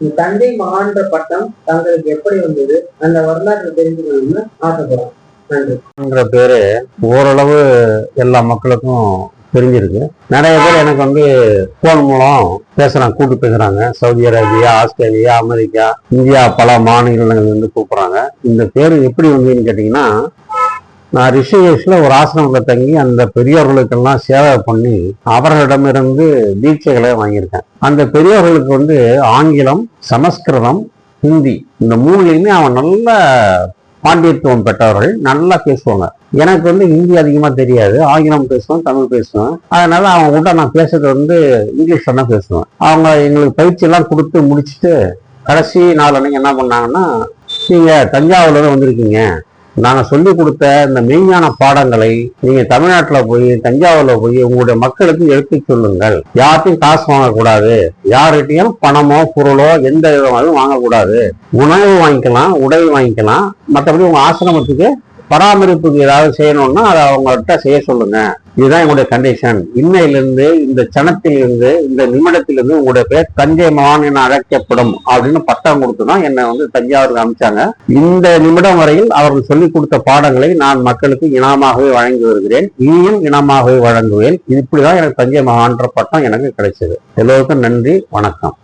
இந்த தஞ்சை மகான்ற பட்டம் தங்களுக்கு எப்படி வந்தது? அந்த வரலாற்றை தெரிஞ்சுக்கணும்னு ஆசைப்படுறோம். நன்றி. பேரு ஓரளவு எல்லா மக்களுக்கும் தெரிஞ்சிருக்கு. நிறைய பேர் எனக்கு வந்து போன் மூலம் பேசுறாங்க கூட்டு பேசுறாங்க. Saudi Arabia Australia America India பல மாநிலங்கள் இருந்து கூப்பிடுறாங்க. இந்த பேரு எப்படி வந்ததுன்னு கேட்டீங்கன்னா நான் ரிஷிகேஷில் ஒரு ஆசிரமத்தில் தங்கி அந்த பெரியவர்களுக்கெல்லாம் சேவை பண்ணி அவர்களிடமிருந்து தீட்சைகளை வாங்கியிருக்கேன். அந்த பெரியவர்களுக்கு வந்து ஆங்கிலம் சமஸ்கிருதம் ஹிந்தி இந்த மூணுலையுமே அவன் நல்ல பாண்டியத்துவம் பெற்றவர்கள் நல்லா பேசுவாங்க. எனக்கு வந்து ஹிந்தி அதிகமாக தெரியாது ஆங்கிலம் பேசுவேன் தமிழ் பேசுவேன். அதனால அவங்க கூட நான் பேசுறது வந்து இங்கிலீஷ் தான் பேசுவேன். அவங்க எங்களுக்கு பயிற்சியெல்லாம் கொடுத்து முடிச்சுட்டு கடைசி நாள் அன்னைக்கு என்ன பண்ணாங்கன்னா நீங்கள் தஞ்சாவூர்ல தான் வந்திருக்கீங்க. நாங்கள் சொல்லிக் கொடுத்த இந்த மெய்ஞான பாடங்களை நீங்க தமிழ்நாட்டில் போய் தஞ்சாவூர்ல போய் உங்களுடைய மக்களுக்கு எடுத்து சொல்லுங்கள். யார்ட்டையும் காசு வாங்கக்கூடாது. யார்கிட்டையும் பணமோ பொருளோ எந்த விதமாகவும் வாங்கக்கூடாது. உணவு வாங்கிக்கலாம் உடை வாங்கிக்கலாம். மற்றபடி உங்க ஆசிரமத்துக்கு பராமரிப்புக்கு ஏதாவது செய்யணும்னா அதை அவங்கள்ட்ட செய்ய சொல்லுங்க. இதுதான் எங்களுடைய கண்டிஷன் இன்னையிலிருந்து இந்த சனத்திலிருந்து இந்த நிமிடத்திலிருந்து உங்களுடைய பேர் தஞ்சை மகான் என அழைக்கப்படும் அப்படின்னு பட்டம் கொடுத்து தான் என்னை வந்து தஞ்சாவூருக்கு அனுப்பிச்சாங்க. இந்த நிமிடம் வரையில் அவர்கள் சொல்லிக் கொடுத்த பாடங்களை நான் மக்களுக்கு இனமாகவே வழங்கி வருகிறேன். இனியும் இனமாகவே வழங்குவேன். இப்படிதான் எனக்கு தஞ்சை மகான்ற பட்டம் எனக்கு கிடைச்சது. எல்லோருக்கும் நன்றி. வணக்கம்.